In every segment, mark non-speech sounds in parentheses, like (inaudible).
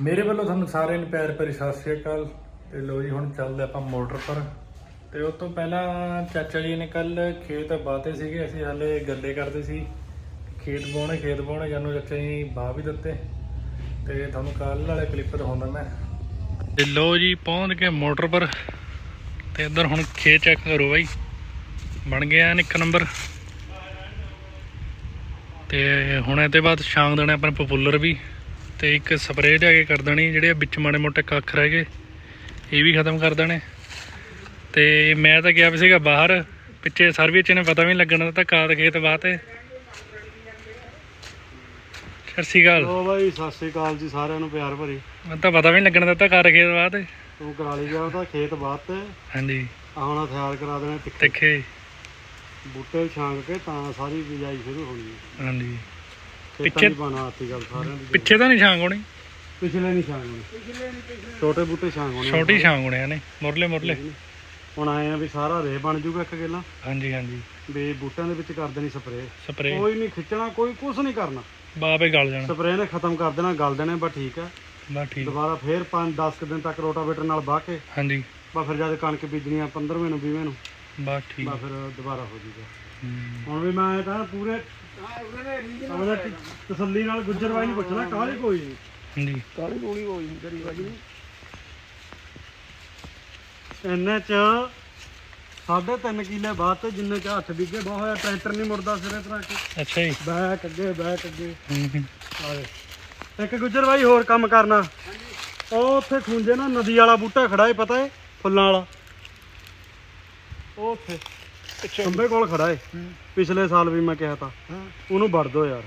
ਮੇਰੇ ਵੱਲੋਂ ਤੁਹਾਨੂੰ ਸਾਰਿਆਂ ਨੂੰ ਪਿਆਰ ਭਰੀ ਸਤਿ ਸ਼੍ਰੀ ਅਕਾਲ। ਤੇ ਲੋ ਜੀ, ਹੁਣ ਚੱਲਦੇ ਆਪਾਂ ਮੋਟਰ ਪਰ। ਤੇ ਉਸ ਤੋਂ ਪਹਿਲਾਂ ਚਾਚਾ ਜੀ ਨੇ ਕੱਲ ਖੇਤ ਬਾਤੇ ਸੀਗੇ, ਅਸੀਂ ਹਾਲੇ ਗੱਲੇ ਕਰਦੇ ਸੀ। ਖੇਤ ਬਾਉਣੇ ਖੇਤ ਬਾਉਣੇ ਜਾਨੂੰ ਚਾਚਾ ਜੀ ਬਾਹ ਵੀ ਦਿੱਤੇ। ਤੇ ਤੁਹਾਨੂੰ ਕੱਲ ਵਾਲੇ ਕਲਿੱਪ ਦਿਖਾਉਂਦਾ ਮੈਂ। ਤੇ ਲੋ ਜੀ, ਪਹੁੰਚ ਕੇ ਮੋਟਰ ਪਰ। ਤੇ ਇੱਧਰ ਹੁਣ ਖੇਤ ਚੈੱਕ ਕਰੋ ਬਾਈ। ਬਣ ਗਿਆ ਇੱਕ ਨੰਬਰ। ਤੇ ਹੁਣ ਇਹ ਤੋਂ ਬਾਅਦ ਸ਼ਾਮ ਦੇਣਾ ਆਪਣੇ ਪਪੂਲਰ ਵੀ। ਤੇ ਇੱਕ ਸਪਰੇਅ ਲਿਆ ਕੇ ਕਰ ਦੇਣੀ ਜਿਹੜੇ ਵਿੱਚ ਮਾੜੇ ਮੋਟੇ ਕੱਖ ਰਹਿ ਗਏ ਇਹ ਵੀ ਖਤਮ ਕਰ ਦੇਣੇ। ਤੇ ਮੈਂ ਤਾਂ ਗਿਆ ਵੀ ਸੀਗਾ ਬਾਹਰ ਪਿੱਛੇ ਸਰਵਿਸ ਚ ਨੇ ਪਤਾ ਵੀ ਲੱਗਣਾ ਤਾਂ ਕਾਦ ਖੇਤ ਬਾਤੇ ਸਤਿ ਸ਼੍ਰੀ ਅਕਾਲ। ਲੋ ਬਾਈ ਸਤਿ ਸ੍ਰੀ ਅਕਾਲ ਜੀ ਸਾਰਿਆਂ ਨੂੰ ਪਿਆਰ ਭਰੀ। ਮੈਨੂੰ ਤਾਂ ਪਤਾ ਵੀ ਨਹੀਂ ਲੱਗਣਾ ਦਿੱਤਾ ਕਾਰ ਖੇਤ ਬਾਤੇ ਤੂੰ। ਕਰਾ ਲਈ ਗਿਆ ਤਾਂ ਖੇਤ ਬਾਤ ਹਾਂਜੀ। ਹੁਣ ਹਥਿਆਰ ਕਰਾ ਦੇਣੇ ਤਿੱਖੇ। ਬੂਟੇ ਛਾਂਗ ਕੇ ਤਾਂ ਸਾਰੀ ਬਿਜਾਈ ਸ਼ੁਰੂ ਹੋਣੀ ਹੈ। ਹਾਂਜੀ। ਪਿੱਛੇ- ਦੀ ਬਣਾ ਆਤੀ ਗੱਲ ਸਾਰਿਆਂ ਦੀ। ਪਿੱਛੇ ਤਾਂ ਨਹੀਂ ਛਾਂਗ ਹੋਣੀ। ਪਿਛਲੇ ਨਹੀਂ ਛਾਂਗ ਹੋਣੀ। ਛੋਟੇ ਬੂਟੇ ਛਾਂਗ ਹੋਣੇ। ਛੋਟੀ ਛਾਂਗ ਹੋਣੇ ਨੇ। ਮੁਰਲੇ ਮੁਰਲੇ। ਹੁਣ ਆਏ ਆ ਵੀ ਸਾਰਾ ਰੇ ਬਣ ਜੂਗਾ ਇੱਕ ਗੇਲਾ। ਹਾਂਜੀ ਹਾਂਜੀ। ਵੀ ਬੂਟਿਆਂ ਦੇ ਵਿੱਚ ਕਰ ਦੇਣੀ ਸਪਰੇਅ। ਸਪਰੇਅ। ਕੋਈ ਨਹੀਂ ਖਿੱਚਣਾ ਕੋਈ ਕੁਝ ਨਹੀਂ ਕਰਨਾ। ਬਾਪੇ ਗਲ ਜਾਣਾ। ਸਪਰੇਅ ਨੇ ਖਤਮ ਕਰ ਦੇਣਾ ਗਲ ਦੇਣੇ ਬਸ ਠੀਕ ਹੈ ਬਸ ਠੀਕ। ਦੁਬਾਰਾ ਫੇਰ 5-10 ਕੁ ਦਿਨ ਤੱਕ ਰੋਟਾਵੇਟਰ ਨਾਲ ਵਾਹ ਕੇ। ਹਾਂਜੀ। ਬਸ ਫਿਰ ਜਦ ਕਣਕ ਬੀਜਣੀ ਆ 15ਵੇਂ ਨੂੰ 20ਵੇਂ ਨੂੰ। ਬਸ ਠੀਕ। ਬਸ ਫਿਰ ਦੁਬਾਰਾ ਹੋ ਜੂਗਾ। ਹੁਣ ਵੀ ਮੈਂ ਤਾਂ ਪੂਰੇ ਉਹਦਾ ਤਸੱਲੀ ਨਾਲ ਗੁੱਜਰ ਬਾਈ ਨੂੰ ਪੁੱਛਣਾ ਕਾਹਲੀ ਕੋਈ ਨਹੀਂ ਕੋਲੀ ਕੋਈ ਨਹੀਂ ਕਰੀ ਬਾਜੀ ਇੰਨੇ ਚ ਸਾਢੇ ਤਿੰਨ ਕਿੱਲੇ ਬਾਅਦ ਤੇ ਜਿੰਨੇ ਚ ਹੱਥ ਵਿਗੇ ਬਹੁਤ ਹੋਇਆ ਟਰੈਕਟਰ ਨਹੀਂ ਮੁੜਦਾ ਸਿਰੇ ਤਰ੍ਹਾਂ ਕਿ ਅੱਛਾ ਜੀ। ਬੈਕ ਅੱਗੇ ਬੈਕ ਅੱਗੇ। ਹੂੰ ਹੂੰ। ਇੱਕ ਗੁੱਜਰ ਬਾਈ ਹੋਰ ਕੰਮ ਕਰਨਾ। ਉਹ ਉੱਥੇ ਖੁੰਝੇ ਨਾ ਨਦੀ ਵਾਲਾ ਬੂਟਾ ਖੜਾ ਏ ਪਤਾ ਏ? ਫੁੱਲਾਂ ਵਾਲਾ। ਉਹ ਉੱਥੇ। ਖੰਬੇ ਕੋਲ ਖੜਾ ਏ। ਪਿਛਲੇ ਸਾਲ ਵੀ ਮੈਂ ਕਿਹਾ ਤਾਂ ਉਹਨੂੰ ਵੜ ਦੋ ਯਾਰ।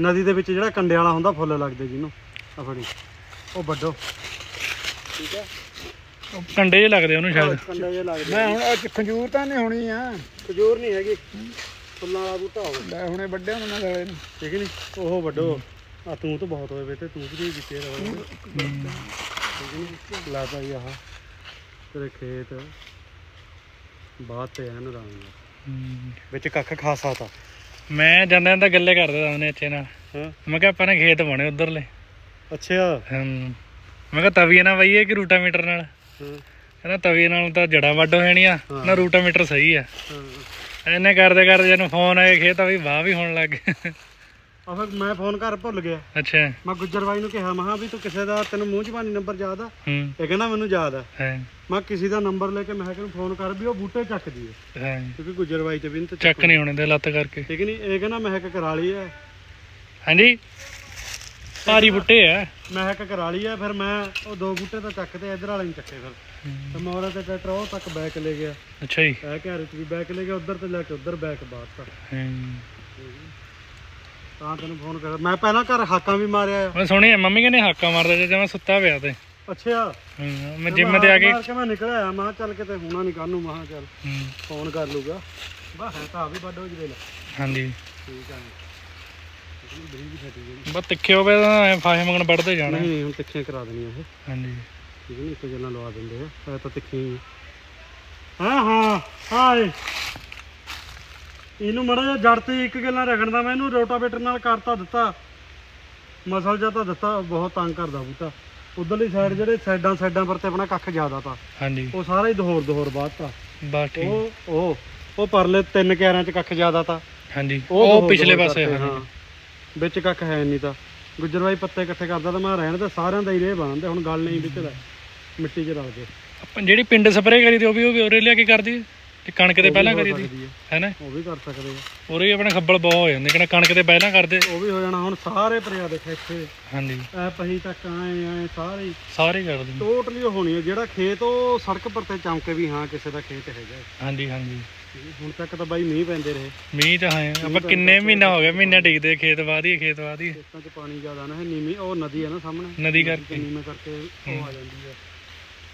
ਨਦੀ ਦੇ ਵਿੱਚ ਜਿਹੜਾ ਕੰਡੇ ਵਾਲਾ ਹੁੰਦਾ ਫੁੱਲ ਲੱਗਦੇ ਜਿਹਨੂੰ। ਆ ਫੜੀ। ਉਹ ਵੱਡੋ ਠੀਕ ਹੈ। ਕੰਡੇ ਜਿਹੇ ਲੱਗਦੇ ਉਹਨੂੰ ਸ਼ਾਇਦ। ਕੰਡੇ ਜੇ ਲੱਗਦੇ ਮੈਂ ਹੁਣ ਅੱਜ ਖੰਜੂਰ ਤਾਂ ਨਹੀਂ ਹੋਣੀ ਆ। ਖਜੂਰ ਨਹੀਂ ਹੈਗੀ। ਫੁੱਲਾਂ ਵਾਲਾ ਬੂਟਾ ਹੋਵੇ। ਮੈਂ ਹੁਣੇ ਵੱਡੇ ਹੁਣ ਮੈਂ ਗਲੇ ਨੂੰ। ਠੀਕ ਨਹੀਂ? ਉਹ ਵੱਡੋ ਆ ਤੂੰ ਤਾਂ ਬਹੁਤ ਹੋਏ ਵੇ ਤੇ ਤੂੰ ਵੀ ਨਹੀਂ ਦਿੱਤੇ ਰਹਾ ਲਾ ਭਾਈ ਆਹ। ਤੇਰੇ ਖੇਤ। ਬਾਤ ਤੇ ਐਨ ਰਾਮ ਨਾਲ। ਹੂੰ। ਵਿੱਚ ਕੱਖ ਖਾਸਾ ਤਾ। ਮੈਂ ਜਾਂਦੇ ਤਾਂ ਗੱਲੇ ਕਰਦੇ ਤਾਂ ਉਹਨੇ ਇੱਥੇ ਨਾਲ। ਹਾਂ। ਮੈਂ ਕਿਹਾ ਆਪਾਂ ਨੇ ਖੇਤ ਬਣੇ ਉਧਰਲੇ। ਅੱਛਾ। ਹੂੰ। ਮੈਂ ਕਿਹਾ ਤਵੀਏ ਨਾਲ ਵਈਏ ਕਿ ਰੂਟਾਮੀਟਰ ਨਾਲ? ਹਾਂ। ਕਹਿੰਦਾ ਤਵੀਏ ਨਾਲ ਤਾਂ ਜੜਾਂ ਵੱਡ ਹੋ ਜਾਣੀਆਂ। ਹਾਂ। ਨਾ ਰੂਟਾਮੀਟਰ ਸਹੀ ਆ। ਹਾਂ। ਐਨੇ ਕਰਦੇ ਕਰਦੇ ਜਦੋਂ ਫੋਨ ਆਇਆ ਖੇਤ ਆ ਵੀ ਵਾਹ ਵੀ ਹੋਣ ਲੱਗ ਗਿਆ ਆ ਫਿਰ ਮੈਂ ਫੋਨ ਕਰ ਭੁੱਲ ਗਿਆ। ਅੱਛਾ। ਮੈਂ ਗੁੱਜਰ ਬਾਈ ਨੂੰ ਕਿਹਾ ਮਹਾ ਵੀ ਤੂੰ ਕਿਸੇ ਦਾ ਤੈਨੂੰ ਮੂੰਹ ਜ਼ਬਾਨੀ ਨੰਬਰ ਯਾਦ ਆ? ਹੂੰ। ਇਹ ਕਹਿੰਦਾ ਮੈਨੂੰ ਯਾਦ ਆ। ਹੈ। ਮੈਂ ਕਿਸੇ ਦਾ ਨੰਬਰ ਲੈ ਕੇ ਮੈਂ ਕਿਹਾ ਫੋਨ ਕਰ ਵੀ ਉਹ ਬੂਟੇ ਚੱਕ ਦੀਏ। ਹੈ। ਕਿਉਂਕਿ ਗੁੱਜਰ ਬਾਈ ਤੇ ਵੀ ਨਹੀਂ ਤੇ ਚੱਕ ਨਹੀਂ ਹੋਣੇ ਦੇ ਲੱਤ ਕਰਕੇ। ਠੀਕ ਨਹੀਂ ਇਹ ਕਹਿੰਦਾ ਮੈਂ ਕਿਹਾ ਕਰਾ ਲਈ ਐ ਹਾਂਜੀ। ਭਾਰੀ ਬੁੱਟੇ ਆ। ਮੈਂ ਕਿਹਾ ਕਰਾ ਲਈ ਐ ਫਿਰ ਮੈਂ ਉਹ ਦੋ ਬੂਟੇ ਤਾਂ ਚੱਕਦੇ ਇਧਰ ਵਾਲੇ ਨਹੀਂ ਚੱਕੇ ਫਿਰ। ਤੇ ਮੈਂ ਉਹਦੇ ਤੇ ਟਰੈਕਟਰ ਉਹ ਤੱਕ ਬੈਕ ਲੈ ਗਿਆ। ਅੱਛਾ ਜੀ। ਇਹ ਘਰ ਚ ਵੀ ਬੈਕ ਲੈ ਗਿਆ ਉਧਰ ਤੇ ਲੈ ਕੇ ਉਧਰ ਬੈਕ ਬਾਤ ਹੂੰ। ਤਾਂ ਤੈਨੂੰ ਫੋਨ ਕਰ ਮੈਂ ਪਹਿਲਾਂ ਘਰ ਹਾਕਾਂ ਵੀ ਮਾਰਿਆ ਆ। ਮੈਂ ਸੁਣਿਆ ਮੰਮੀ ਕਹਿੰਦੇ ਹਾਕਾ ਮਾਰਦਾ ਜੇ ਮੈਂ ਸੁੱਤਾ ਪਿਆ ਤੇ। ਅੱਛਾ। ਹੂੰ, ਮੈਂ ਜਿੰਮ ਤੇ ਆ ਕੇ ਮਾਰ ਮੈਂ ਨਿਕਲ ਆਇਆ ਮੈਂ ਕਿਹਾ ਚੱਲ ਕਿਤੇ ਹੋਣਾ ਨਹੀਂ ਕਾਨੂੰ ਮੈਂ ਕਿਹਾ ਚੱਲ ਹੂੰ, ਫੋਨ ਕਰ ਲੂਗਾ ਬਾ ਹੈ ਤਾਂ ਆ ਵੀ ਵੱਡ ਹੋ ਜਵੇ ਹਾਂਜੀ। ਠੀਕ ਆ ਬਰੀ ਵੀ ਫਟੀ ਗਈ ਬਸ ਤਿੱਖੇ ਹੋਵੇ ਤਾਂ ਐ ਫਾਹੇ ਮੰਗਣ ਵੱਢਦੇ ਜਾਣਾ। ਨਹੀਂ ਨਹੀਂ ਹੁਣ ਤਿੱਖੀਆਂ ਕਰਾ ਦੇਣੀਆਂ ਇਹ। ਹਾਂਜੀ। ਠੀਕ ਨਹੀਂ ਇੱਕ ਗੱਲਾਂ ਲਵਾ ਦਿੰਦੇ ਆ। ਇਹ ਤਾਂ ਤਿੱਖੀ ਹੀ। ਹਾਂ ਹਾਂ ਹਾਏ ਇਹਨੂੰ ਮੜਾ ਜਿਹਾ ਜੜ ਤੇ ਇੱਕ ਗੱਲਾਂ ਰਗੜਦਾ ਮੈਂ ਇਹਨੂੰ ਰੋਟਾਵੇਟਰ ਨਾਲ ਕਰਤਾ ਦਿੱਤਾ। ਮਸਲ ਜਾਂ ਤਾਂ ਦਿੱਤਾ ਬਹੁਤ ਤੰਗ ਕਰਦਾ ਬੂਟਾ। ਉਧਰਲੀ ਸਾਈਡ ਜਿਹੜੇ ਸਾਈਡਾਂ ਸਾਈਡਾਂ ਪਰ ਤੇ ਆਪਣਾ ਕੱਖ ਜ਼ਿਆਦਾ ਤਾ। ਹਾਂਜੀ। ਉਹ ਸਾਰਾ ਹੀ ਦਹੋਰ ਦਹੋਰ ਬਾਤ ਬਸ ਠੀਕ। ਉਹ ਉਹ ਉਹ ਪਰਲੇ ਤਿੰਨ ਕਿਆਰਿਆਂ ਚ ਕੱਖ ਜ਼ਿਆਦਾ ਤਾ। ਹਾਂਜੀ। ਉਹ ਪਿਛਲੇ ਪਾਸੇ ਹਾਂ। ਵਿੱਚ ਕੱਖ ਹੈ ਨਹੀਂ ਤਾਂ। ਗੁੱਜਰ ਬਾਈ ਪੱਤੇ ਇਕੱਠੇ ਕਰਦਾ ਤਾਂ ਮੈਂ ਰਹਿਣ ਤੇ ਸਾਰਿਆਂ ਦਾ ਹੀ ਰੇ ਬਣਦੇ ਹੁਣ ਗੱਲ ਨਹੀਂ ਵਿੱਚ ਦਾ। ਮਿੱਟੀ 'ਚ ਰਲ ਆਪਾਂ ਜਿਹੜੀ ਪਿੰਡ ਸਪਰੇਅ ਕਰੀ ਤੇ ਉਹ ਵੀ ਉਹ ਵੀ ਉਰੇ ਲਿਆ ਕੇ ਕਰਦੀ ਕਿ ਕਣਕ ਤੇ ਪਹਿਲਾਂ ਕਰੀ ਦੀ ਸਕਦੀ ਹੈ। ਹੈ ਨਾ? ਉਹ ਵੀ ਕਰ ਸਕਦੇ ਆ। ਉਰੇ ਹੀ ਆਪਣੇ ਖੱਬਲ ਬਹੁਤ ਹੋ ਜਾਂਦੇ ਕਿਹੜਾ ਕਣਕ ਤੇ ਪਹਿਲਾਂ ਕਰਦੇ। ਉਹ ਵੀ ਹੋ ਜਾਣਾ ਹੁਣ ਸਾਰੇ ਪਰਿਆ ਦੇ ਇੱਥੇ ਹਾਂਜੀ। ਐ ਪਹੀ ਤੱਕ ਆਏ ਆਏ ਸਾਰੇ ਸਾਰੇ ਕਰਦੇ। ਟੋਟਲੀ ਹੋਣੀ ਹੈ ਜਿਹੜਾ ਖੇਤ ਉਹ ਸੜਕ ਪਰ ਤੇ ਚਮਕੇ ਵੀ ਹਾਂ ਕਿਸੇ ਦਾ ਖੇਤ ਹੈਗਾ। ਹਾਂਜੀ ਹਾਂਜੀ। ਹੁਣ ਤੱਕ ਤਾਂ ਬਾਈ ਮੀਂਹ ਪੈਂਦੇ ਰਹੇ। ਮੀਂਹ ਤਾਂ ਹੈ ਆਪਾਂ ਕਿੰਨੇ ਮਹੀਨਾ ਹੋ ਗਿਆ ਮਹੀਨਾ ਡਿੱਗਦੇ ਖੇਤ ਵਾਦੀਏ ਖੇਤ ਵਾਦੀਏ ਖੇਤਾਂ 'ਚ ਪਾਣੀ ਜ਼ਿਆਦਾ ਨਾ ਹੈ ਨੀਵੀਂ ਉਹ ਨਦੀ ਹੈ ਨਾ ਸਾਹਮਣੇ। ਨਦੀ ਕਰਕੇ। ਨੀਵੇਂ ਕਰਕੇ ਉਹ ਆ ਜਾਂਦੀ ਹੈ।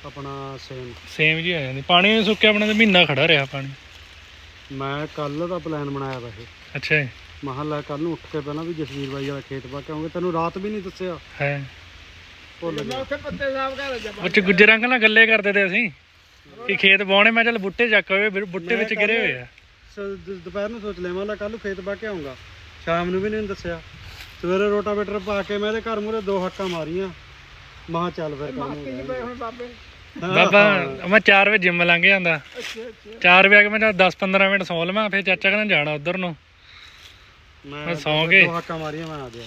ਆਪਣਾ ਸੇਮ ਸੇਮ ਜੀ ਆ ਜਾਂਦੀ। ਪਾਣੀ ਸੁੱਕਿਆ ਆਪਣਾ ਤੇ ਮਹੀਨਾ ਖੜਾ ਰਿਹਾ ਪਾਣੀ। ਮੈਂ ਕੱਲ ਦਾ ਪਲਾਨ ਬਣਾਇਆ ਵਾ ਇਹ। ਅੱਛਾ ਜੀ। ਮਹੱਲਾ ਕੱਲ ਨੂੰ ਉੱਠ ਕੇ ਪਹਿਲਾਂ ਵੀ ਜਸਵੀਰ ਬਾਈ ਵਾਲਾ ਖੇਤ ਪਾ ਕੇ ਆਉਂਗੇ ਤੈਨੂੰ ਰਾਤ ਵੀ ਨਹੀਂ ਦੱਸਿਆ। ਹੈ। ਭੁੱਲ ਮੈਂ ਗਿਆ। ਉੱਥੇ ਪੱਤੇ ਸਾਫ਼ ਕਰ ਜਾ ਉੱਚ ਗੁੱਜਰਾਂ ਨਾਲ ਗੱਲੇ ਕਰਦੇ ਤੇ ਅਸੀਂ। ਕਿ ਖੇਤ ਬਾਉਣੇ ਮੈਂ ਚੱਲ ਬੁੱਟੇ ਚੱਕ ਹੋਏ ਫਿਰ ਬੁੱਟੇ ਵਿੱਚ ਗਿਰੇ ਹੋਏ ਆ। ਦੁਪਹਿਰ ਨੂੰ ਸੋਚ ਲਿਆ ਮੈਂ ਕੱਲ ਨੂੰ ਖੇਤ ਪਾ ਕੇ ਆਉਂਗਾ ਸ਼ਾਮ ਨੂੰ ਵੀ ਨਹੀਂ ਦੱਸਿਆ। ਸਵੇਰੇ ਰੋਟਾਵੇਟਰ ਪਾ ਕੇ ਮੈਂ ਇਹਦੇ ਘਰ ਮੂਰੇ ਦੋ ਹੱਕਾਂ ਮਾਰੀਆਂ। ਮਹਾ ਚੱਲ ਫਿਰ ਕੰਮ ਹੋ ਗਿਆ। ਬਾਬੇ ਮੈਂ 4 ਵਜੇ ਜਿਮ ਲੰਘ ਜਾਂਦਾ। ਅੱਛਾ ਅੱਛਾ। 4 ਵਜੇ ਆ ਕੇ ਮੈਂ 10 15 ਮਿੰਟ ਸੌਂ ਲਵਾਂ ਫਿਰ ਚਾਚਾ ਕਹਿੰਦਾ ਜਾਣਾ ਉਧਰ ਨੂੰ। ਮੈਂ ਸੌਂ ਕੇ ਹਾਕਾਂ ਮਾਰੀਆਂ ਮੈਂ ਆ ਗਿਆ।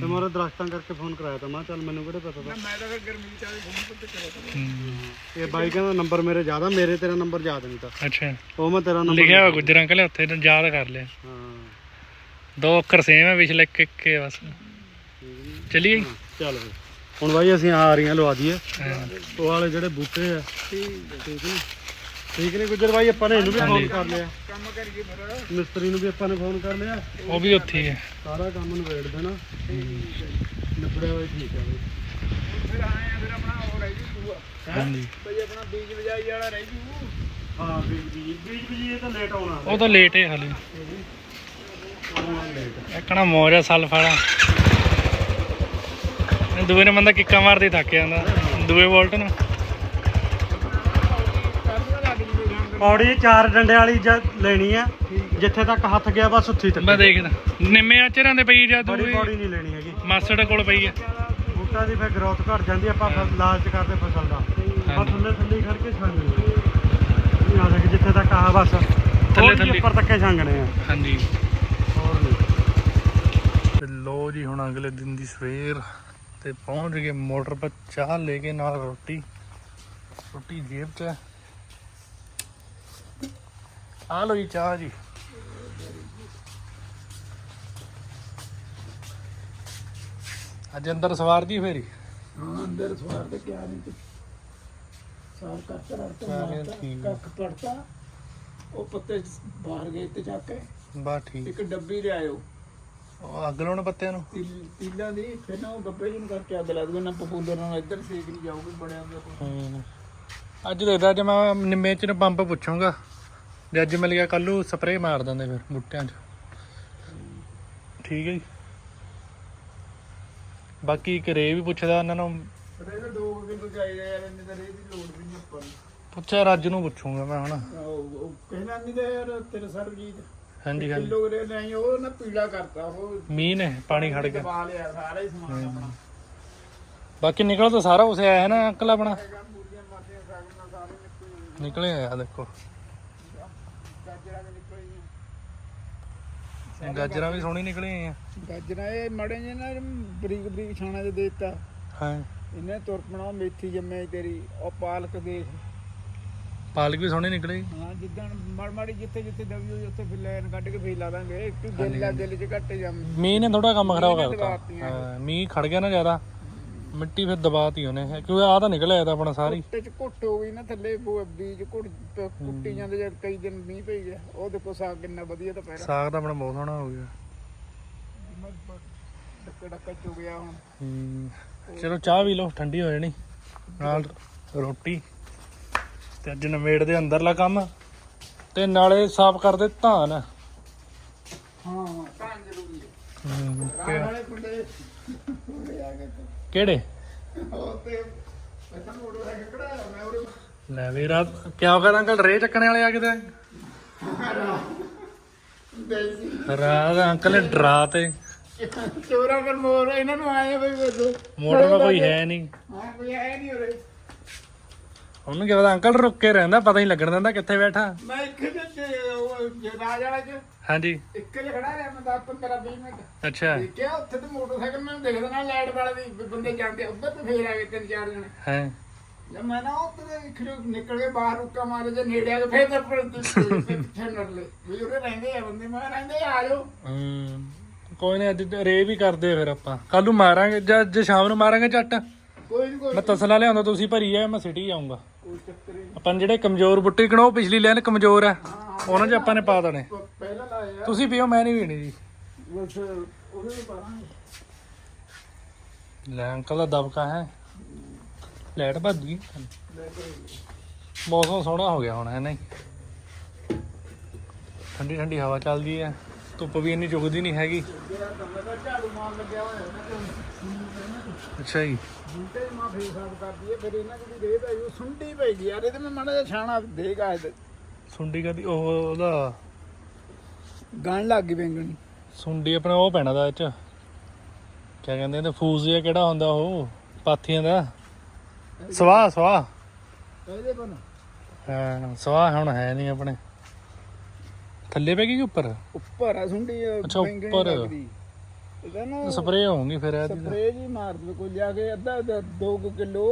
ਤੇ ਮੋਰੇ ਦਰਖਤਾਂ ਕਰਕੇ ਫੋਨ ਕਰਾਇਆ ਤਾਂ ਮੈਂ ਚੱਲ ਮੈਨੂੰ ਕਿਹੜੇ ਪਤਾ ਤਾ। ਮੈਂ ਤਾਂ ਫਿਰ ਗਰਮੀ ਚ ਆਏ ਫੋਨ ਤੇ। ਕਰਿਆ ਇਹ ਬਾਈ ਕਹਿੰਦਾ ਨੰਬਰ ਮੇਰੇ ਜ਼ਿਆਦਾ ਮੇਰੇ ਤੇਰਾ ਨੰਬਰ ਯਾਦ ਨਹੀਂ ਤਾਂ। ਅੱਛਾ। ਉਹ ਮੈਂ ਤੇਰਾ ਨੰਬਰ ਲਿਖਿਆ ਹੋਇਆ ਗੁੱਜਰ ਅੰਕਲ ਉੱਥੇ ਤਾਂ ਯਾਦ ਕਰ ਲਿਆ। ਹਾਂ। ਦੋ ਅੱਖਰ ਸੇਮ ਹੈ ਪਿਛਲੇ ਇੱਕ ਇੱਕ ਹੀ ਆ ਬਸ। ਚਲਿਏ। ਚੱਲ ਹੁਣ ਬਾਈ ਅਸੀਂ ਆ ਰਹੀਆਂ ਲਵਾ ਦਈਏ। ਉਹ ਵਾਲੇ ਜਿਹੜੇ ਬੂਟੇ ਆ। ਠੀਕ ਨੇ ਠੀਕ ਨੇ ਗੁੱਜਰ ਬਾਈ ਆਪਾਂ ਨੇ ਇਹਨੂੰ ਵੀ ਫੋਨ ਕਰ ਲਿਆ। ਕੰਮ ਕਰੀਏ ਫਿਰ ਮਿਸਤਰੀ ਨੂੰ ਵੀ ਆਪਾਂ ਨੇ ਫੋਨ ਕਰ ਲਿਆ। ਉਹ ਵੀ ਉੱਥੇ ਹੀ ਸਾਰਾ ਕੰਮ ਨਿਬੇੜ ਦੇਣਾ। ਨਿਬੜਿਆ ਹੋਇਆ ਠੀਕ ਆ ਬਈ। ਫਿਰ ਆਏ ਆ ਫਿਰ ਆਪਣਾ ਉਹ ਰਹਿ ਜੂ ਦੂਆ ਹਾਂਜੀ। ਬਈ ਆਪਣਾ ਬੀਜ ਵਜਾਈ ਵਾਲਾ ਰਹਿ ਜੂ। ਹਾਂ ਬੀਜ ਬੀਜ। ਬੀਜ ਬੀਜ ਇਹ ਤਾਂ ਲੇਟ ਆਉਣਾ। ਉਹ ਤਾਂ ਲੇਟ ਹੈ ਹਾਲੇ। ਇੱਕਣਾ ਮੌਜ ਆ ਸਲਫ ਵਾਲਾ। ਦੂਏ ਨੇ ਬੰਦਾ ਕਿੱਕਾ ਮਾਰਦੇ ਥੱਕ ਜਾਂਦਾ। ਦੂਏ ਵੋਲਟ ਨੂੰ। ਜੂ ਪੌੜੀ ਚਾਰ ਡੰਡੇ ਵਾਲੀ ਜਦ ਲੈਣੀ ਆ। ਜਿੱਥੇ ਤੱਕ ਹੱਥ ਗਿਆ ਬਸ ਉੱਥੇ ਤੱਕ। ਮੈਂ ਦੇਖਦਾ। ਨਿੰਮੇ ਆਚਰਾਂ ਦੇ ਪਈ ਜਾਂ ਬੜੀ ਦੂਏ ਪੌੜੀ ਨਹੀਂ ਲੈਣੀ ਹੈਗੀ। ਮਾਸੜ ਕੋਲ ਪਈ ਹੈ ਬੂਟਾ ਦੀ ਫਿਰ ਗਰੋਥ ਘਟ ਜਾਂਦੀ ਆ, ਆਪਾਂ ਫਿਰ ਲਾਲਚ ਕਰਦੇ ਫਸਲ ਦਾ। ਆਪਾਂ ਥੱਲੇ ਥੱਲੇ ਹੀ ਖੜ ਕੇ ਛਾਂਗਣੇ ਆ। ਸਕੇ ਜਿੱਥੇ ਤੱਕ ਆ ਬਸ। ਥੱਲੇ ਥੱਲੇ। ਉੱਪਰ ਤੱਕੇ ਛਾਂਗਣੇ ਆ। ਹਾਂਜੀ। ਹੋਰ ਨਹੀਂ। ਤੇ ਲੋ ਜੀ ਹੁਣ ਅਗਲੇ ਦਿਨ ਦੀ ਸਵੇਰ। ਤੇ ਪਹੁੰਚ ਗਏ ਮੋਟਰ 'ਪਰ ਚਾਹ ਲੈ ਕੇ ਨਾਲ ਰੋਟੀ। ਰੋਟੀ ਜੇਬ 'ਚ। ਆ ਲੋ ਜੀ ਚਾਹ ਜੀ। ਅੱਜ ਅੰਦਰ ਸਵਾਰ ਦੀ ਫੇਰੀ? ਹਾਂ ਅੰਦਰ ਸਵਾਰ ਤੇ ਕਿਆ ਨਹੀਂ ਸਾਫ਼ ਕਰਤਾ ਠੀਕ। ਕੱਖ ਪੜਤਾ ਉਹ ਪੱਤੇ ਬਾਹਰ ਗਏ ਤੇ ਚੱਕ ਕੇ। ਬਾ ਠੀਕ। ਇੱਕ ਡੱਬੀ ਲਿਆਇਓ। ਉਹ ਅੱਗ ਲਾਉਣ ਪੱਤਿਆਂ ਨੂੰ? ਤਿਲ- ਤਿਲਾਂ ਦੀ ਫਿਰ ਨਾ ਉਹ ਡੱਬੇ ਜਿਹਨੂੰ ਕਰਕੇ ਅੱਗ ਲਾ ਦੂਗਾ ਨਾ ਪਪੂਲਰ ਨਾਲ ਇੱਧਰ ਸੇਕ ਨਹੀਂ ਜਾਊਗੀ ਬੜਿਆ ਦੇ ਹੂੰ। ਅੱਜ ਦੇਖਦਾ ਅੱਜ ਮੈਂ ਨਿੰਮੇ ਚ ਨੂੰ ਪੰਪ ਪੁੱਛੂੰਗਾ। ਜੇ ਅੱਜ ਮਿਲ ਗਿਆ ਕੱਲੂ ਸਪਰੇਅ ਮਾਰ ਦਿੰਦੇ ਫਿਰ ਬੂਟਿਆਂ 'ਚ। ਠੀਕ ਹੈ ਜੀ। ਬਾਕੀ ਘਰੇ ਵੀ ਪੁੱਛਦਾ ਉਹਨਾਂ ਨੂੰ। ਪਰ ਇਹਦਾ 2 ਕਿਲੋ ਚਾਹੀਦਾ ਯਾਰ ਇੰਨੇ ਤਾਂ ਰੇਹ ਦੀ ਲੋੜ ਵੀ ਨਹੀਂ ਆਪਾਂ ਨੂੰ। ਪੁੱਛਿਆ ਰੱਜ ਨੂੰ ਪੁੱਛੂੰਗਾ ਮੈਂ ਹੁਣ। ਉਹ ਉਹ ਕਹਿਣਾ ਨਹੀਂ ਤੇ ਯਾਰ ਤੇਰੇ ਸਰਬਜੀਤ। ਹਾਂਜੀ ਹਾਂਜੀ। ਕਿਲੋ ਰੇ ਨਹੀਂ ਉਹ ਨਾ ਪੀਲਾ ਕਰਤਾ ਉਹ ਮੀਂਹ ਨੇ ਪਾਣੀ ਖੜ ਗਿਆ। ਦਬਾ ਲਿਆ ਸਾਰਾ ਹੀ ਸਮਾਨ ਆਪਣਾ। ਬਾਕੀ ਨਿਕਲ ਤਾਂ ਸਾਰਾ ਉਸੇ ਆਇਆ ਹੈ ਨਾ ਅੰਕਲ ਆਪਣਾ? ਨਿਕਲ ਨਿਕਲੇ ਆਇਆ ਦੇਖੋ। ਗਾਜਰਾਂ ਵੀ ਸੋਹਣੀ ਨਿਕਲੀਆਂ ਆ। ਗਾਜਰਾਂ ਇਹ ਮੜੇ ਜੇ ਨਾ ਬਰੀਕ ਬਰੀਕ ਛਾਣਾ ਜੇ ਦੇਤਾ। ਹਾਂ। ਇਹਨੇ ਤੁਰ ਪਣਾ ਮੇਥੀ ਜੰਮੇ ਤੇਰੀ ਉਹ ਪਾਲਕ ਦੇਖ ਪਾਲਕ ਵੀ ਸੋਹਣੀ ਨਿਕਲੀ ਹਾਂ ਜਿੱਦਾਂ ਮੜ ਮਾੜੀ ਜਿੱਥੇ ਜਿੱਥੇ ਦਵੀ ਹੋਈ ਉੱਥੇ ਫਿਰ ਲੈਣ ਕੱਢ ਕੇ ਫੇਰ ਲਾ ਦਾਂਗੇ। ਇੱਕ ਗਿੱਲ ਆ ਗਿੱਲ ਚ ਘੱਟ ਜੰਮ। ਮੀਂਹ ਨੇ ਥੋੜਾ ਕੰਮ ਖਰਾਬ ਕਰਤਾ। ਹਾਂ ਮੀਂਹ ਖੜ ਗਿਆ ਨਾ ਜ਼ਿਆਦਾ ਮਿੱਟੀ ਫਿਰ ਦਬਾਤੀ ਉਹਨੇ। ਕਿਉਂਕਿ ਆ ਤਾਂ ਨਿਕਲਿਆ ਇਹ ਤਾਂ ਆਪਣਾ ਸਾਰੀ। ਕੁੱਟੇ ਚ ਘੁੱਟ ਹੋ ਗਈ ਨਾ ਥੱਲੇ ਬੀਜ ਘੁੱਟ ਕੁੱਟੀ ਜਾਂਦੇ ਜਦ ਕਈ ਦਿਨ ਮੀਂਹ ਪਈ ਗਿਆ ਉਹ ਦੇਖੋ ਸਾਗ ਕਿੰਨਾ ਵਧੀਆ ਤਾਂ ਪੈਰਾ ਸਾਗ ਤਾਂ ਆਪਣਾ ਬਹੁਤ ਸੋਹਣਾ ਹੋ ਗਿਆ। ਡੱਕਾ ਡੱਕਾ ਚੁਗ ਗਿਆ ਹੁਣ ਹਮ, ਚਲੋ ਚਾਹ ਵੀ ਲਓ ਠੰਡੀ ਹੋ ਜਾਣੀ। ਨਾਲ ਰੋਟੀ। ਤੇ ਅੱਜ ਨਵੇੜ ਦੇ ਅੰਦਰਲਾ ਕੰਮ ਤੇ ਨਾਲੇ ਸਾਫ਼ ਕਰਦੇ ਧਾਨ। ਹਾਂ ਤਾਂ ਜ਼ਰੂਰੀ ਹੈ। ਹਮ, ਰਾਹ ਕਿ- ਵਾਲੇ ਕੁੰਡੇ ਕੁੰਡੇ ਆ ਗਏ ਤੇ ਕਿਹੜੇ ਪਹਿਲਾਂ ਮੋੜੋ ਹੈ ਮੈਂ ਲੈ ਵੀ ਰਾਤ ਕਿਆ ਕਰ ਅੰਕਲ ਰੇ ਚੱਕਣੇ ਵਾਲੇ ਆ ਕਿਤੇ? ਦੇਸੀ। ਰਾਤ ਅੰਕਲ ਨੇ ਡਰਾ ਤੇ। ਚੋਰਾ ਪਰ ਮੋਰ ਇਹਨਾਂ ਨੂੰ ਆਏ ਬਈ ਮੋਟਰ ਦਾ ਕੋਈ ਹੈ ਨਹੀਂ। ਹਾਂ ਕੋਈ ਆਇਆ ਨਹੀਂ ਉਰੇ। ਉਹਨੂੰ ਕਿਹਾ ਅੰਕਲ ਰੁੱਕ ਕੇ ਰਹਿੰਦਾ ਪਤਾ ਹੀ ਲੱਗਣ ਦਿੰਦਾ ਕਿੱਥੇ ਬੈਠਾ। ਮੈਂ ਇੱਕ ਤੇ ਉਹ ਜੇ ਰਾਜ ਵਾਲਾ ਚ। ਹਾਂਜੀ। ਇੱਕ ਜਿਹਾ ਖੜਾ ਰਿਹਾ ਮੈਂ 10 15 20 ਮਿੰਟ। ਅੱਛਾ। ਦੇਖਿਆ ਉੱਥੇ ਤੇ ਮੋਟਰਸਾਈਕਲ ਮੈਂ ਦੇਖਦਾ ਨਾ ਲਾਈਟ ਵਾਲੇ ਦੀ ਵੀ ਬੰਦੇ ਜਾਂਦੇ ਉੱਧਰ ਤੇ ਫੇਰ ਆ ਗਏ ਤਿੰਨ ਚਾਰ ਜਣੇ। ਹੈ। ਜਦ ਮੈਂ ਨਾ ਉੱਧਰ ਖੜੋ ਨਿਕਲ ਕੇ ਬਾਹਰ ਰੁੱਕਾ ਮਾਰੇ ਜੇ ਨੇੜੇ ਆ ਕੇ ਫੇਰ ਤਾਂ ਪਿੱਛੇ ਨੜ ਲੈ ਵੀ ਉਹਦੇ ਰਹਿੰਦੇ ਆ ਬੰਦੇ ਮੈਂ ਰਹਿੰਦੇ ਆ ਜਾਓ। ਹਮ ਕੋਈ ਨਹੀਂ ਅੱਜ ਰੇ ਵੀ ਕਰਦੇ ਆ ਫਿਰ ਆਪਾਂ। ਕੱਲ ਨੂੰ ਮਾਰਾਂਗੇ ਜਾਂ ਜੇ ਸ਼ਾਮ ਨੂੰ ਮਾਰਾਂਗੇ ਝੱਟ। ਕੋਈ ਨਹੀਂ ਕੋਈ ਮੈਂ ਤਸਲਾ ਲਿਆਉਂਦਾ ਤੁਸੀਂ ਭਰੀ ਆ ਮੈਂ ਸਿਟੀ ਆਉਂਗਾ ਕੋਈ ਚੱਕਰ ਹੀ ਨਹੀਂ। ਆਪਾਂ ਜਿਹੜੇ ਕਮਜ਼ੋਰ ਬੁੱਟੀ ਕਣੋ ਪਿਛਲੀ ਲਾਈਨ ਕਮਜ਼ੋਰ ਆ। ਉਹਨਾਂ 'ਚ ਆਪਾਂ ਨੇ ਪਾ ਦੇਣੇ। ਪ- ਪਹਿਲਾਂ ਲਾਇਆ ਤੁਸੀਂ ਪੀਓ ਮੈਂ ਨਹੀਂ ਪੀਣੀ ਜੀ। ਬਸ ਉਹਦੇ ਬਾਰਾਂ ਲੈ ਅੰਕਲ ਦਾ ਦਬਕਾ ਹੈ। ਲੈਟ ਭੱਜ ਗਈ। ਮੌਸਮ ਸੋਹਣਾ ਹੋ ਗਿਆ ਹੁਣ ਹੈ ਨਹੀਂ? ਠੰਡੀ ਠੰਡੀ ਹਵਾ ਚੱਲਦੀ ਹੈ ਧੁੱਪ ਵੀ ਇੰਨੀ ਚੁਗਦੀ ਨਹੀਂ ਹੈਗੀ। ਜਿਹੜਾ ਕੰਮ ਦਾ ਝਾੜੂ ਮਾਰ ਲੱਗਿਆ ਹੋਇਆ। ਨਾ ਅੱਛਾ ਜੀ। ਬੂਟੇ ਮਾ ਫੇਰ ਸਾਫ਼ ਕਰਦੀ ਹੈ ਫਿਰ ਇਹਨਾਂ ਦੀ ਰੇਹ ਪਈ ਉਹ ਸੁੰਡੀ ਪਈ ਗਈ ਯਾਰ ਇਹਦੇ ਮੈਂ ਮਾੜਾ ਜਿਹਾ ਛਾਣਾ ਦੇਗਾ ਇਹਦੇ। ਸੁੰਡੀ ਕਦੀ ਉਹ ਉਹਦਾ ਗਣ ਲੱਗ ਗਈ ਬੈਂਗਣੀ ਸੁੰਡੀ ਆਪਣਾ ਉਹ ਪੈਣਾ ਦਾ ਇਹ ਚ। ਕਿਆ ਕਹਿੰਦੇ ਨੇ ਫੂਸ ਜਿਹਾ ਕਿਹੜਾ ਹੁੰਦਾ ਉਹ ਪਾਥੀਆਂ ਦਾ? ਸਵਾਹ ਸਵਾਹ। ਇਹਦੇ ਬਣ ਹਾਂ ਸਵਾਹ ਹੁਣ ਹੈ ਨਹੀਂ ਆਪਣੇ। ਥੱਲੇ ਪੈ ਗਈ ਕਿ ਉੱਪਰ? ਉੱਪਰ ਆ ਸੁੰਡੀ ਅੱਛਾ, ਉੱਪਰ। ਇਹਦਾ ਨਾ ਸਪਰੇਅ ਹੋਊਗੀ ਫਿਰ ਇਹਦੀ ਤਾਂ। ਸਪਰੇ ਜੀ ਮਾਰ ਦੇ ਕੋਈ ਜਾ ਕੇ ਅੱਧਾ 2 ਕਿਲੋ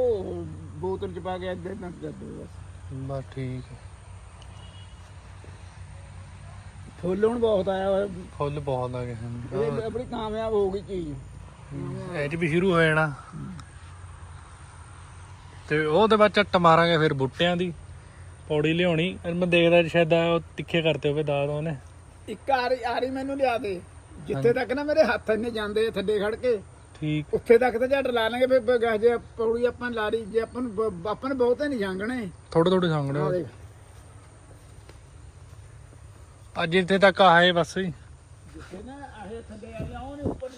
ਬੋਤਲ ਚ ਪਾ ਕੇ ਅੱਧੇ ਤੱਕ ਕਰ ਦੇ ਬਸ। ਬਸ ਠੀਕ ਹੈ। ਫੁੱਲ ਹੁਣ ਬਹੁਤ ਆਇਆ ਹੋਇਆ। ਫੁੱਲ ਬਹੁਤ ਆ ਗਏ ਹਨ। ਇਹ ਆਪਣੀ ਕਾਮਯਾਬ ਹੋ ਗਈ ਚੀਜ਼। ਇਹ 'ਚ ਵੀ ਸ਼ੁਰੂ ਹੋ ਜਾਣਾ। ਤੇ ਉਹਦੇ ਬਾਅਦ ਝੱਟ ਮਾਰਾਂਗੇ ਫਿਰ ਬੂਟਿਆਂ ਦੀ। ਪੌੜੀ ਲਿਆਉਣੀ। ਫਿਰ ਮੈਂ ਦੇਖਦਾ ਸ਼ਾਇਦ ਉਹ ਤਿੱਖੇ ਕਰਤੇ ਹੋਵੇ ਦਾਦ ਉਹਨੇ। ਇੱਕ ਆਰੀ ਆਰੀ ਮੈਨੂੰ ਲਿਆ ਦੇ। ਜਿੱਥੇ ਤੱਕ ਨਾ ਮੇਰੇ ਹੱਥ ਇੰਨੇ ਜਾਂਦੇ ਆ ਥੱਲੇ ਖੜ ਕੇ ਠੀਕ। ਉੱਥੇ ਤੱਕ ਤਾਂ ਝੱਟ ਲਾ ਲਾਂਗੇ ਗਾਹ ਜੇ ਪੌੜੀ ਆਪਾਂ ਲਾ ਲਈ ਜੇ ਆਪਾਂ ਨੂੰ ਬ- ਆਪਾਂ ਨੂੰ ਬਹੁਤੇ ਨਹੀਂ ਜਾਂਗਣੇ। ਥੋੜੇ ਥੋੜੇ ਸੰਗਣੇ ਆ। ਦੇਖ। ਅੱਜ ਇੱਥੇ ਤੱਕ ਆਏ ਬਸ ਹੀ ਜਿੱਥੇ ਨਾ ਆਹੇ ਥੱਲੇ ਆ ਜਾਓ ਨੇ ਉੱਪਰ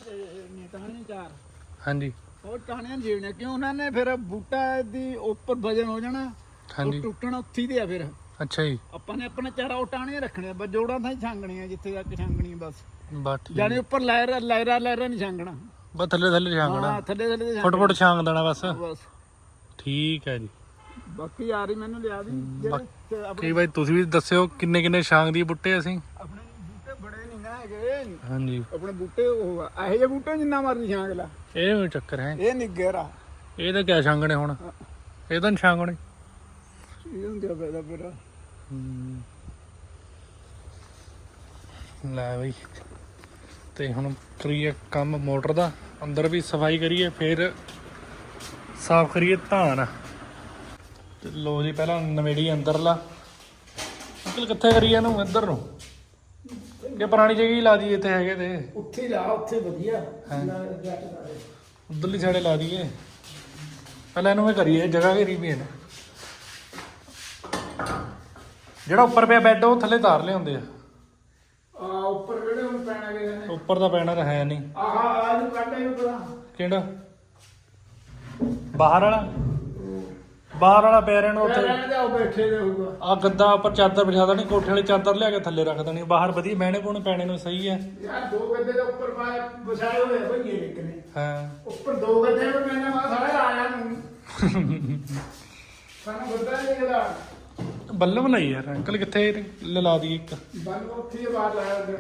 ਨੇ ਟਾਹਣੀਆਂ ਚਾਰ। ਹਾਂਜੀ। ਉਹ ਟਾਹਣੀਆਂ ਜੀਵਣੇ ਕਿਉਂ ਉਹਨਾਂ ਨੇ ਫਿਰ ਬੂਟਾ ਦੀ ਉੱਪਰ ਵਜਨ ਹੋ ਜਾਣਾ ਉਹ ਹਾਂਜੀ। ਟੁੱਟਣਾ ਉੱਥੇ ਹੀ ਤੇ ਆ ਫਿਰ। ਅੱਛਾ ਜੀ। ਆਪਾਂ ਨੇ ਆਪਣਾ ਚਾਰਾ ਉਹ ਟਾਹਣੀਆਂ ਰੱਖਣੀਆਂ ਬਸ ਜੋੜਾਂ ਤਾਂ ਹੀ ਛਾਂਗਣੀਆਂ ਜਿੱਥੇ ਤੱਕ ਛਾਂਗਣੀਆਂ ਬਸ। ਬਸ ਠੀਕ ਜਾਨੀ ਉੱਪਰ ਲਾਇਰਾ ਲਾਇਰਾ ਲਾਇਰਾ ਨਹੀਂ ਛਾਂਗਣਾ। ਬਸ ਥੱਲੇ ਥੱਲੇ ਛਾਂਗਣਾ। ਹਾਂ ਥੱਲੇ ਥੱਲੇ ਤੇ ਫੁੱਟ ਫੁੱਟ ਛਾਂਗ ਦੇਣਾ ਬਸ। ਛਾਂਗਣਾ ਬਸ। ਠੀਕ ਹੈ ਜੀ। ਬਾਕੀ ਯਾਰ ਹੀ ਮੈਨੂੰ ਲਿਆ ਦੀ ਜਿਹੜੇ ਤੇ ਆਪਣੇ ਕੀ ਬਾਈ ਤੁਸੀਂ ਵੀ ਦੱਸਿਓ ਕਿੰਨੇ ਕਿੰਨੇ ਛਾਂਗ ਦੀ ਬੁੱਟੇ ਅਸੀਂ। ਆਪਣੇ ਬੂਟੇ ਬੜੇ ਨਹੀਂ ਨਾ ਹੈਗੇ। ਹਾਂਜੀ। ਆਪਣੇ ਬੂਟੇ ਉਹ ਆ ਇਹੋ ਜਿਹੇ ਬੂਟੇ ਜਿੰਨਾ ਮਰਜ਼ੀ ਛਾਂਗ ਲਾ। ਇਹ ਵੀ ਚੱਕਰ ਹੈ। ਇਹ ਨਿੱਗਰ ਆ ਇਹ ਤਾਂ ਕਿਆ ਛਾਂਗਣੇ ਹੁਣ? ਇਹ ਤਾਂ ਨੀ ਛਾਂਗਣੇ। ਇਹ ਹੁੰਦੇ ਫਾਇਦਾ ਫਿਰ। ਲੈ ਬਈ। ਤੇ ਹੁਣ ਕਰੀਏ ਕੰਮ ਮੋਟਰ ਦਾ। ਅੰਦਰ ਵੀ ਸਫ਼ਾਈ ਕਰੀਏ ਫਿਰ ਸਾਫ਼ ਕਰੀਏ ਧਾਨ। ਤੇ ਲੋ ਜੀ ਪਹਿਲਾਂ ਨਵੇੜੀ ਅੰਦਰਲਾ। ਅੰਕਲ ਕਿੱਥੇ ਕਰੀਏ ਇਹਨੂੰ ਇੱਧਰ ਨੂੰ? ਕਿ ਪੁਰਾਣੀ ਜਗ੍ਹਾ ਹੀ ਲਾ ਦਈਏ ਇੱਥੇ ਹੈਗੇ ਤੇ। ਉੱਥੇ ਲਾ ਉੱਥੇ ਵਧੀਆ। ਉਧਰਲੀ ਸਾਈਡੇ ਲਾ ਦਈਏ। ਪਹਿਲਾਂ ਇਹਨੂੰ ਇਹ ਕਰੀਏ ਜਗ੍ਹਾ ਘੇਰੀ ਵੀ ਹੈ ਨਾ ਜਿਹੜਾ ਉੱਪਰ ਪਿਆ ਬੈੱਡ ਉਹ ਥੱਲੇ ਤਾਰ ਲਿਆਉਂਦੇ ਆ। ਆ ਉੱਪਰ ਪੈਣਾ ਨੇ ਉੱਪਰ ਦਾ ਪੈਣਾ ਤਾਂ ਹੈ ਨਹੀਂ। ਆਹ ਆਹ ਨੂੰ ਕੱਢ ਇਹਨੂੰ ਪਤਾ ਕਿਹੜਾ? ਬਾਹਰ ਵਾਲਾ? ਬਾਹਰ ਵਾਲਾ ਪੈ ਰਹਿਣਾ ਉੱਥੇ। ਰਹਿਣ ਦੇ ਉਹ ਬੈਠੇ ਰਹੂਗਾ। ਆ ਗੱਦਾ ਉੱਪਰ ਚਾਦਰ ਵਿਛਾ ਦੇਣੀ ਕੋਠੇ ਵਾਲੀ ਚਾਦਰ ਲਿਆ ਕੇ ਥੱਲੇ ਰੱਖ ਦੇਣੀ। ਬਾਹਰ ਵਧੀਆ ਬਹਿਣੇ ਕੋਣ ਪੈਣੇ ਨੂੰ ਸਹੀ ਹੈ। ਯਾਰ ਦੋ ਗੱਦੇ ਦੇ ਉੱਪਰ ਪਾਏ ਵਿਛਾਏ ਹੋਏ ਭਈਏ ਨਿਕਲੇ ਹਾਂ। ਉੱਪਰ ਦੋ ਗੱਦੇ ਵੀ ਮੈਨੇ ਮਾ ਸਾਰਾ ਆਇਆ ਨੂੰ। (laughs) ਸਾਨੂੰ ਗੱਦਾ ਨਹੀਂ ਜਿਹੜਾ ਬੱਲਮ ਲਈ ਯਾਰ ਅੰਕਲ ਕਿੱਥੇ? ਲਲਾ ਦਈਏ ਇੱਕ। ਬੰਦ ਉੱਥੇ ਹੀ ਬਾਹਰ ਲਾਇਆ ਉਹਦੇ।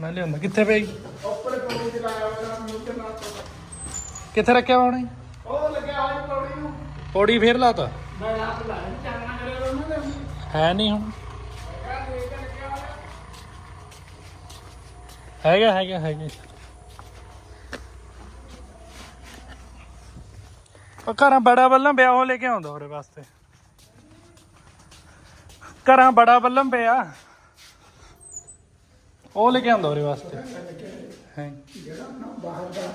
ਮੈਂ ਲਿਆਉਂਦਾ। ਕਿੱਥੇ ਪਈ? ਉੱਪਰ ਪੌੜੀ ਚ ਲਾਇਆ ਹੋਇਆ ਮੂੰਹ ਤੇ ਨਾਲ ਕਿੱਥੇ ਰੱਖਿਆ ਵਾ ਉਹਨੇ? ਉਹ ਲੱਗਿਆ ਹੋਇਆ ਪੌੜੀ ਨੂੰ ਪੌੜੀ ਫੇਰ ਲਾਤਾ। ਮੈਂ ਰਾਤ ਲਾਇਆ ਨੀ, ਚਾਨਣਾ ਕਰਿਆ ਉਹਨਾਂ ਨੇ ਹੈ ਨਹੀਂ ਹੁਣ। ਹੈਗਾ ਹੈਗਾ ਹੈਗਾ। ਉਹ ਘਰਾਂ ਬੜਾ ਬੱਲਮ ਪਿਆ ਉਹ ਲੈ ਕੇ ਆਉਂਦਾ ਉਹਦੇ ਵਾਸਤੇ। ਘਰਾਂ ਬੜਾ ਬੱਲਮ ਪਿਆ। ਉਹ ਲੈ ਕੇ ਆਉਂਦਾ ਉਹਦੇ ਵਾਸਤੇ। ਹਾਂ। ਜਿਹੜਾ ਨਾ ਬਾਹਰ ਦਾ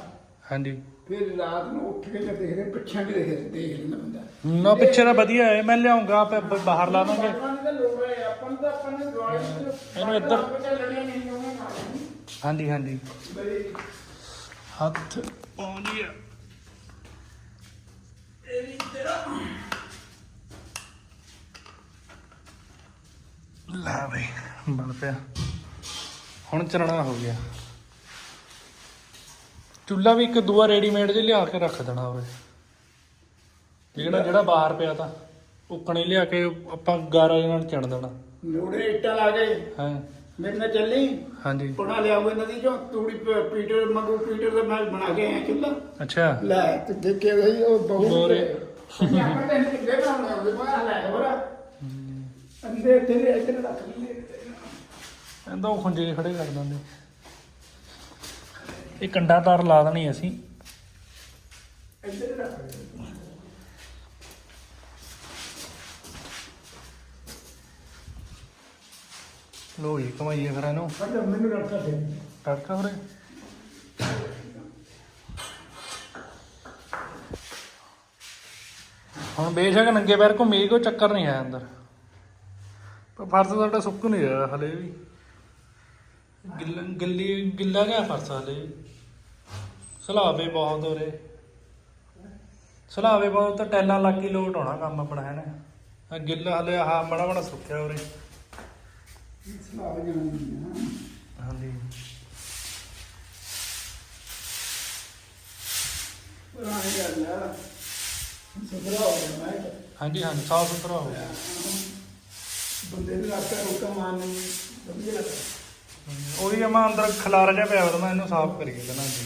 ਹਾਂਜੀ। ਫਿਰ ਰਾਤ ਨੂੰ ਉੱਠ ਕੇ ਜਦ ਦੇਖਦੇ ਪਿੱਛੇ ਵੀ ਦੇਖ ਦੇਖ ਲੈਂਦਾ ਬੰਦਾ। ਨਾ ਪਿੱਛੇ ਦਾ ਵਧੀਆ ਹੈ ਮੈਂ ਲਿਆਉਂਗਾ ਆਪੇ ਬ- ਬਾਹਰ ਲਾ ਦਾਂਗੇ। ਆਪਾਂ ਨੂੰ ਤਾਂ ਆਪਾਂ ਨੂੰ ਦਵਾਈ ਇਹਨੂੰ ਇੱਧਰ- ਚੱਲਣੀ ਨਹੀਂ ਨਾਲ ਹਾਂਜੀ ਹਾਂਜੀ। ਬਈ। ਹੱਥ ਪਾਉਂਦੀ ਆ। ਲੈ ਬਈ ਬਣ ਪਿਆ। ਹੁਣ ਚਰਣਾ ਹੋ ਗਿਆ। ਚੁੱਲਾ ਵੀ ਇੱਕ ਦੂਆ ਰੈਡੀਮੇਡ ਜਿਹਾ ਲਿਆ ਕੇ ਰੱਖ ਦੇਣਾ ਉਰੇ ਜਿਹੜਾ ਜਿਹੜਾ ਬਾਹਰ ਪਿਆ ਤਾਂ ਉੱਕਣੇ ਲਿਆ ਕੇ ਆਪਾਂ ਗਾਰਾ ਜਿਹੇ ਨਾਲ ਚਣ ਦੇਣਾ। ਲੋੜੇ ਇੱਟਾਂ ਲਾ ਕੇ। ਹਾਂ। ਮੇਰੇ ਨਾਲ ਚੱਲੀ। ਹਾਂਜੀ। ਬਣਾ ਲਿਆ ਉਹ ਨਦੀ ਚੋਂ। ਤੂੜੀ ਪ- ਪੀਟਰ ਮੰਗੂ ਪੀਟਰ ਦਾ ਮੈਂ ਬਣਾ ਕੇ ਆਇਆ ਚੁੱਲਾ ਅੱਛਾ। ਲੈ ਤੇ ਦੇਖੇ ਗਈ ਉਹ ਬਹੁਤ ਗੋਰੇ। ਆਪਾਂ ਤਾਂ ਕਿੱਡੇ ਬਣਾਉਣਾ ਉਹਦੇ ਬਾਹਰ ਲੈ ਹੋਰ। ਅੰਦੇ ਤੇਰੇ ਇੱਧਰ ਰੱਖ ਲੈ ਕਹਿੰਦਾ ਉਹ ਖੁੰਝੇ ਖੜੇ ਕਰ ਦਿੰਦੇ। ਇਹ ਕੰਡਾ ਤਾਰ ਲਾ ਦੇਣੀ ਅਸੀਂ। ਲੈ ਜੀ ਕਮਾਈਏ ਫਿਰ ਇਹਨੂੰ। ਮੈਨੂੰ ਰੱਖਾ ਦੇ ਤੜਕਾ ਉਰੇ। ਹੁਣ ਬੇਸ਼ੱਕ ਨੰਗੇ ਪੈਰ ਘੁੰਮੀ ਕੋਈ ਚੱਕਰ ਨਹੀਂ ਆਇਆ ਅੰਦਰ। ਪਰ ਫਰਸ਼ ਸਾਡਾ ਸੁੱਕ ਨਹੀਂ ਰਿਹਾ ਹਲੇ ਵੀ। ਗਿੱਲਾ ਗਿੱਲੀ ਗਿੱਲਾ ਜਿਹਾ ਫਰਸ਼ ਵੀ ਸਲਾਵੇ ਬਹੁਤ ਰਹੇ ਸਲਾਵੇ ਬਹੁਤ ਤਾਂ ਟੈਲਾਂ ਲੱਗ ਕੇ ਲੋਟ ਹੋਣਾ ਕੰਮ ਆਪਣਾ ਹੈ ਨਾ। ਗਿੱਲਾ ਹਲੇ ਆਹ ਮੜਾ ਮੜਾ ਸੁੱਕਿਆ ਉਰੇ। ਸਲਾਹ ਜਾਣੀ ਹਾਂਜੀ। ਪੁਰਾਣੀ ਗੱਲ ਆ ਸੁਧਰਾ ਹੋ ਗਿਆ ਮੈਂ। ਕਿਹਾ। ਹਾਂਜੀ ਹਾਂਜੀ ਸਾਫ਼ ਸੁਥਰਾ ਹੋ ਗਿਆ। ਬੰਦੇ ਨੂੰ ਰਾਸਤਾ ਰੋਕਾ ਮਾਰਨੇ ਵਧੀਆ ਲੱਗਦਾ। ਹਮ, ਉਹੀ ਅੰਦਰ ਖਲਾਰਾ ਜਿਹਾ ਪਿਆ ਵਾ ਮੈਂ ਇਹਨੂੰ ਸਾਫ਼ ਕਰੀਏ ਪਹਿਲਾਂ ਜੀ।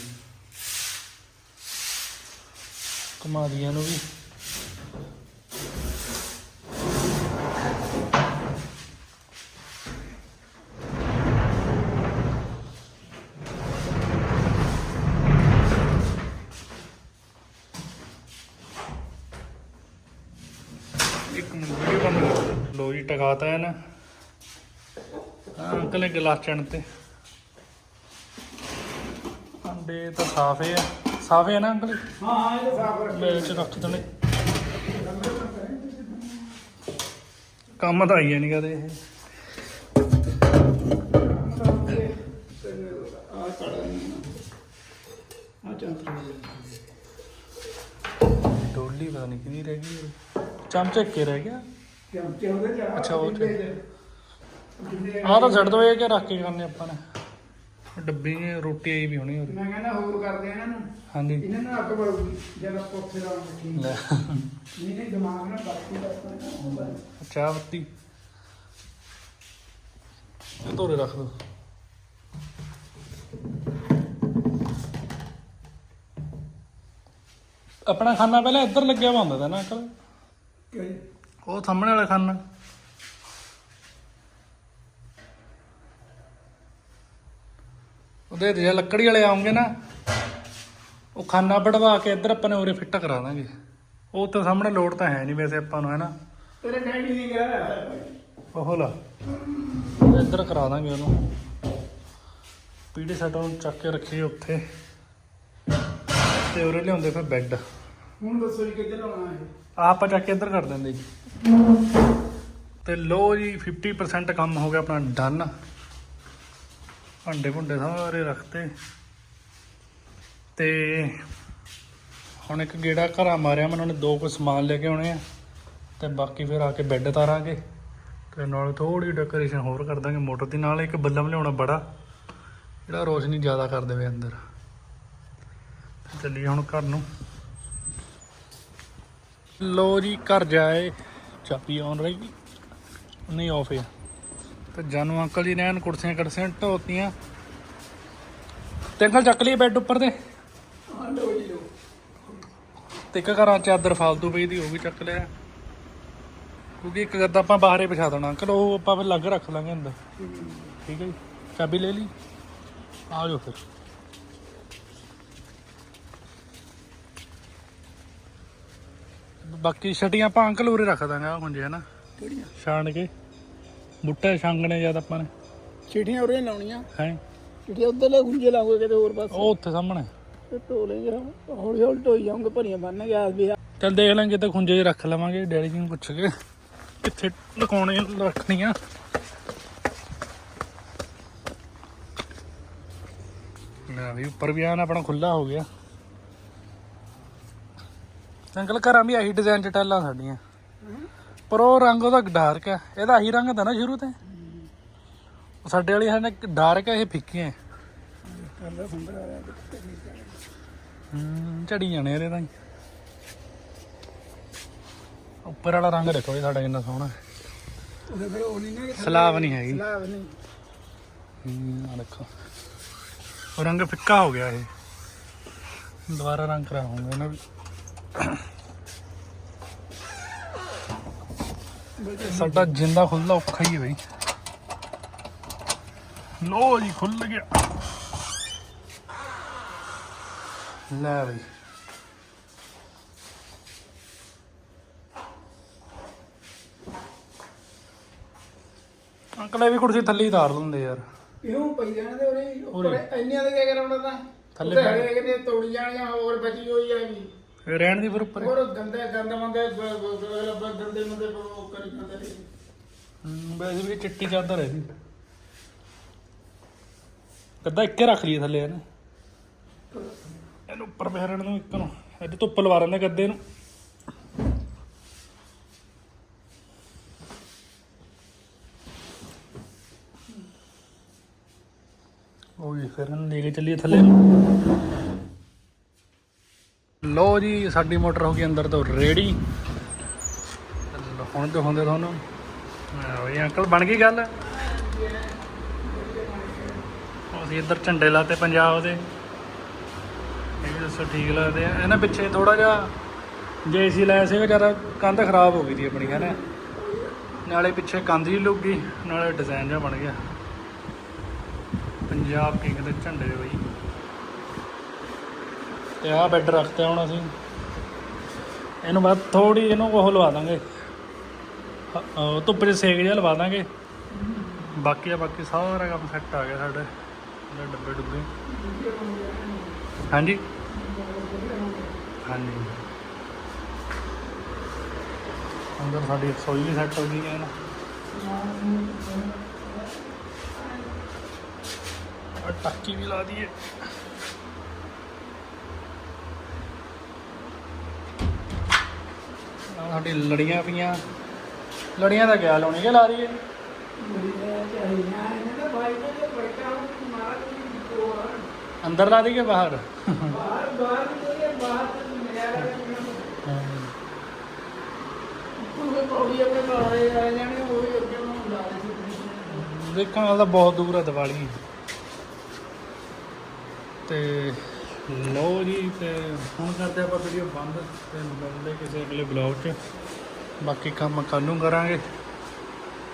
ਕਮਾ ਨੂੰ ਵੀ। ਇੱਕ ਮਿੰਟ ਵੀਡੀਓ ਬਣ ਲੋ ਜੀ ਟਿਕਾਤਾ ਹੈ ਨਾ ਅੰਕਲ ਨੇ ਗਲਾਸ ਚਣ ਤੇ। ਅੰਡੇ ਤਾਂ ਸਾਫੇ ਆ। ਸਾਫੇ ਆ ਨਾ ਅੰਕਲ? ਹਾਂ ਹਾਂ ਇਹ ਸਾਫ਼ ਰੱਖ ਲੈ ਚ ਰੱਖ ਦਣੇ ਕੰਮ ਤਾਂ ਆਈ ਨਹੀਂ ਕਦੇ ਇਹ। ਆ ਕੜਾ ਨਹੀਂ ਆ ਚਾਂਤਰਾ ਡੋਲੀ ਪਤਾ ਨਹੀਂ ਕਿਹਦੀ ਰਹਿ ਗਈ। ਚਮਚੇ ਕੇ ਰਹਿ ਗਿਆ? ਚਮਚੇ ਉਹਦੇ ਚ ਅੱਛਾ, ਉਹ ਆਹ ਤਾਂ ਛੱਡ ਦੋ ਇਹ ਕਿ ਰੱਖ ਕੇ ਕਰਨੇ ਆਪਾਂ ਨੇ। ਡੱਬੀ ਨੇ ਰੋਟੀ ਆਈ ਵੀ ਹੋਣੀ ਉਹਦੀ। ਮੈਂ ਕਹਿੰਦਾ ਹੋਰ ਕਰਦੇ ਆ ਇਹਨਾਂ ਨੂੰ। ਹਾਂਜੀ। ਇਹਨਾਂ ਨੂੰ ਅੱਗ ਬਲੂਗੀ ਜਦ ਆਪਾਂ ਉੱਥੇ ਲਾਉਂਗੇ ਲੈ। ਨਹੀਂ ਨਹੀਂ ਦਿਮਾਗ ਨਾਲ ਬਾਕੀ ਦਾ ਚਾਹ ਪੱਤੀ। ਇਹ ਤੋਰੇ ਰੱਖ ਦੋ। ਆਪਣਾ ਖਾਨਾ ਪਹਿਲਾਂ ਇੱਧਰ ਲੱਗਿਆ ਹੁੰਦਾ ਤਾ ਨਾ ਅੰਕਲ? ਕਿ ਉਹ ਸਾਹਮਣੇ ਵਾਲਾ ਖਾਨਾ। ਉਹਦੇ ਜੇ ਲੱਕੜੀ ਵਾਲੇ ਆਉਂਗੇ ਨਾ ਉਹ ਖਾਨਾ ਵੜਵਾ ਕੇ ਇੱਧਰ ਆਪਾਂ ਨੇ ਉਰੇ ਫਿੱਟ ਕਰਾ ਦਾਂਗੇ। ਉਹ ਤਾਂ ਸਾਹਮਣੇ ਲੋਡ ਤਾਂ ਹੈ ਨਹੀਂ ਵੈਸੇ ਆਪਾਂ ਨੂੰ ਹੈ ਨਾ ਤੇਰੇ ਡੈਡੀ ਨੇ ਕਿਹਾ ਉਹ ਲਾ। ਇੱਧਰ ਕਰਾ ਦਾਂਗੇ ਉਹਨੂੰ। ਪੀੜੀ ਸਾਡਾ ਨੂੰ ਚੱਕ ਕੇ ਰੱਖੀਏ ਉੱਥੇ। ਤੇ ਉਰੇ ਲਿਆਉਂਦੇ ਫਿਰ ਬੈੱਡ। ਹੁਣ ਦੱਸੋ ਜੀ ਕਿੱਧਰ ਲਾਉਣਾ ਹੈ ਆਹ ਆਪਾਂ ਚੱਕ ਕੇ ਇੱਧਰ ਕਰ ਦਿੰਦੇ ਜੀ। ਤੇ ਲੋ ਜੀ 50% ਕੰਮ ਹੋ ਗਿਆ ਆਪਣਾ ਡਨ ਭਾਂਡੇ ਭੁੰਡੇ ਸਾਰੇ ਰੱਖਤੇ। ਤੇ ਹੁਣ ਇੱਕ ਗੇੜਾ ਘਰਾਂ ਮਾਰਿਆ ਮੈਂ, ਉਹਨਾਂ ਨੇ ਦੋ ਕੁ ਸਮਾਨ ਲੈ ਕੇ ਆਉਣੇ ਆ। ਤੇ ਬਾਕੀ ਫਿਰ ਆ ਕੇ ਬੈੱਡ ਤਾਰਾਂਗੇ। ਤੇ ਨਾਲ ਥੋੜੀ ਡੈਕੋਰੇਸ਼ਨ ਹੋਰ ਕਰ ਦਾਂਗੇ ਮੋਟਰ ਦੀ। ਨਾਲ ਇੱਕ ਬੱਲਮ ਲਿਆਉਣਾ ਬੜਾ, ਜਿਹੜਾ ਰੋਸ਼ਨੀ ਜ਼ਿਆਦਾ ਕਰ ਦੇਵੇ ਅੰਦਰ। ਚੱਲੀਏ ਹੁਣ ਘਰ ਨੂੰ। ਲੋ ਜੀ, ਘਰ ਜਾਏ। ਚਾਬੀ ਆਨ ਰਹੀ ਨਹੀਂ ਆਫ ਹੈ ਤੇ ਜਾਨੂ ਅੰਕਲ ਜੀ ਨੇ ਐਨ ਕੁਰਸੀਆਂ ਕੜਸੀਆਂ ਢੋਤੀਆਂ ਤੇ ਅੰਕਲ ਚੱਕ ਲਈ ਬੈੱਡ ਉੱਪਰ ਲੋ ਤੇ ਇੱਕ ਘਰਾਂ ਚਾਦਰ ਫਾਲਤੂ ਪਈ ਦੀ ਉਹ ਵੀ ਚੱਕ ਲਿਆ। ਕਿਉਂਕਿ ਇੱਕ ਗੱਦਾ ਆਪਾਂ ਬਾਹਰੇ ਵਿਛਾ ਦੇਣਾ। ਅੰਕਲ ਉਹ ਆਪਾਂ ਫਿਰ ਲੱਗ ਰੱਖ ਲਾਂਗੇ ਅੰਦਰ। ਠੀਕ ਹੈ ਜੀ। ਚਾਬੀ ਲੈ ਲਈ। ਆ ਜਾਓ ਫਿਰ। ਬਾਕੀ ਛਟੀਆਂ ਆਪਾਂ ਅੰਕਲ ਉਰੇ ਰੱਖ ਦਾਂਗੇ ਆ ਹੁੰਜੇ ਹਨਾ ਕਿਹੜੀਆਂ? ਛਾਣ ਕੇ ਬੁੱਟੇ ਛਾਂਗਣੇ ਜਦ ਆਪਾਂ ਨੇ। ਚਿੜੀਆਂ ਉਰੇ ਲਾਉਣੀਆਂ। ਹੈ? ਚਿੜੀਆਂ ਉੱਧਰ ਲੈ ਗੁੰਜੇ ਲਾਉਂਗੇ ਕਿਤੇ ਹੋਰ ਪਾਸੇ। ਉਹ ਉੱਥੇ ਸਾਹਮਣੇ। ਤੇ ਢੋ ਲੈਂਗੇ ਹੌਲੀ ਹੌਲੀ ਢੋਈ ਜਾਉਂਗੇ ਭਰੀਆਂ ਬੰਨ ਗਿਆ ਵੀ ਚੱਲ ਦੇਖ ਲਾਂਗੇ ਤਾਂ ਖੁੰਝੇ 'ਚ ਰੱਖ ਲਵਾਂਗੇ ਡੈਡੀ ਜੀ ਨੂੰ ਪੁੱਛ ਕੇ ਕਿੱਥੇ ਲਗਾਉਣੇ ਰੱਖਣੀਆਂ। ਨਾ ਵੀ ਉੱਪਰ ਵੀ ਆਣ ਆਪਣਾ ਖੁੱਲਾ ਹੋ ਗਿਆ। ਅੰਕਲ ਘਰਾਂ ਵੀ ਆਹੀ ਡਿਜ਼ਾਈਨ ਚ ਟੈਲਾਂ ਸਾਡੀਆਂ। ਪਰ ਉਹ ਰੰਗ ਉਹਦਾ ਡਾਰਕ ਹੈ ਇਹਦਾ ਆਹੀ ਰੰਗ ਦਾ ਨਾ ਸ਼ੁਰੂ ਤੇ। ਉਹ ਸਾਡੇ ਵਾਲੀ ਹਨ ਡਾਰਕ ਹੈ ਇਹ ਫਿੱਕੀਆਂ ਹੂੰ, ਝੜੀ ਜਾਣੇ ਇਹਦੇ ਤਾਂ ਹੀ। ਉੱਪਰ ਵਾਲਾ ਰੰਗ ਦੇਖੋ ਇਹ ਸਾਡਾ ਕਿੰਨਾ ਸੋਹਣਾ। ਹੈ ਉਹਦੇ ਫਿਰ ਉਹ ਨਹੀਂ ਨਾ ਸਲਾਬ ਨਹੀਂ ਹੈਗੀ। ਸਲਾਬ ਨਹੀਂ ਹੂੰ ਆ ਦੇਖੋ। ਉਹ ਰੰਗ ਫਿੱਕਾ ਹੋ ਗਿਆ ਇਹ। ਦੁਬਾਰਾ ਰੰਗ ਕਰਾਉਂਗਾ ਇਹਨਾਂ ਵੀ ਸਾਡਾ ਜਿੰਦਾ ਖੁੱਲਦਾ ਔਖਾ ਹੀ ਹੈ ਬਈ। ਲੋ ਜੀ ਖੁੱਲ ਗਿਆ। ਲੈ ਬਈ। ਅੰਕਲ ਇਹ ਵੀ ਕੁਰਸੀ ਥੱਲੇ ਹੀ ਤਾਰ ਦਿੰਦੇ ਯਾਰ। ਇਹਨੂੰ ਪਈ ਜਾਣ ਦੇ ਉਰੇ ਉੱਪਰ। ਇੰਨੀਆਂ ਦੇ ਕੀ ਕਰਾਉਣਾ ਤਾਂ? ਥੱਲੇ ਥੱਲੇ ਹਰੇ ਕਿਤੇ ਤੋੜੀ ਜਾਣੀਆਂ ਹੋਰ ਬਚੀ ਹੋਈ ਵੀ ਇਹ ਰਹਿਣ ਦੀ ਫਿਰ ਉੱਪਰ। ਹੋਰ ਗੰਦੇ ਗੰਦ ਮੰਦੇ ਗੰਦੇ ਮੰਦੇ ਉਹ ਕਰੀ ਜਾਂਦੇ ਨੇ। ਹਮ, ਵੈਸੇ ਵੀ ਚਿੱਟੀ ਚਾਦਰ ਹੈ ਇਹਦੀ। ਕੱਦਾ ਇੱਕੇ ਰੱਖ ਲਈਏ ਥੱਲੇ ਇਹਨੇ। ਇਹਨੂੰ ਉੱਪਰ ਬਹਿਰਣ ਨੂੰ ਇੱਕ ਨੂੰ। ਇਹਦੇ ਧੁੱਪ ਲਵਾ ਲੈਂਦੇ ਗੱਦੇ ਨੂੰ। ਉਹ ਜੀ ਫਿਰ ਇਹਨੂੰ ਲੈ ਕੇ ਚੱਲੀਏ ਥੱਲੇ ਲੋ ਜੀ, ਸਾਡੀ ਮੋਟਰ ਹੋ ਗਈ ਅੰਦਰ ਤੋਂ ਰੈਡੀ ਹੁਣ ਦਿਖਾਉਂਦੇ ਤੁਹਾਨੂੰ। ਆਹ ਅੰਕਲ ਬਣ ਗਈ ਗੱਲ। ਅਸੀਂ ਇੱਧਰ ਝੰਡੇ ਲਾਤੇ ਪੰਜਾਬ ਦੇ। ਇਹ ਵੀ ਦੱਸੋ, ਠੀਕ ਲੱਗਦੇ ਆ। ਇਹਨਾਂ ਪਿੱਛੇ ਥੋੜਾ ਜਿਹਾ ਜੇ ਏਸੀ ਲਾਇਆ ਸੀ ਵਿਚਾਰਾ ਕੰਧ ਖਰਾਬ ਹੋ ਗਈ ਸੀ ਆਪਣੀ ਹੈ ਨਾ ਨਾਲੇ ਪਿੱਛੇ ਕੰਧ ਹੀ ਲੁੱਕ ਗਈ, ਨਾਲੇ ਡਿਜ਼ਾਈਨ ਜਿਹਾ ਬਣ ਗਿਆ। ਪੰਜਾਬ ਕਿੰਗ ਦੇ ਝੰਡੇ ਦੇ ਬਈ। ਤੇ ਆਹ ਬੈੱਡ ਰੱਖਤੇ ਹੁਣ ਅਸੀਂ। ਇਹਨੂੰ ਬਾਅਦ ਥੋੜੀ ਇਹਨੂੰ ਉਹ ਲਵਾ ਦਾਂਗੇ। ਧੁੱਪ 'ਚ ਸੇਕ ਜਿਹਾ ਲਵਾ ਦਾਂਗੇ। ਬਾਕੀ ਆ ਬਾਕੀ ਸਾਰਾ ਕੰਮ ਸੈੱਟ ਆ ਗਿਆ ਸਾਡੇ। ਇਹਦੇ ਡੱਬੇ ਡੁੱਬੇ। ਹਾਂਜੀ? ਹਾਂਜੀ। ਅੰਦਰ ਸਾਡੀ ਰਸੋਈ ਵੀ ਸੈੱਟ ਹੋ ਗਈ ਹੈ ਨਾ। ਔਰ ਟਾਕੀ ਵੀ ਲਾ ਦਈਏ ਆਹ ਸਾਡੀ ਲੜੀਆਂ ਪਈਆਂ। ਲੜੀਆਂ ਦਾ ਕਿਆ ਲਾਉਣੀ ਕਿ ਲਾ ਦਈਏ ਅੰਦਰ ਲਾ ਦਈਏ ਬਾਹਰ? ਦੇਖਣ ਵਾਲਾ ਤਾਂ ਬਹੁਤ ਦੂਰ ਹੈ ਦੀਵਾਲੀ। ਤੇ ਲਓ ਜੀ ਤੇ ਹੁਣ ਕਰਦੇ ਆਪਾਂ ਵੀਡੀਓ ਬੰਦ ਤੇ ਮਿਲਦੇ ਕਿਸੇ ਅਗਲੇ ਬਲੌਗ 'ਚ। ਬਾਕੀ ਕੰਮ ਕੱਲ੍ਹ ਨੂੰ ਕਰਾਂਗੇ।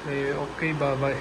ਤੇ ਓਕੇ ਬਾਏ ਬਾਏ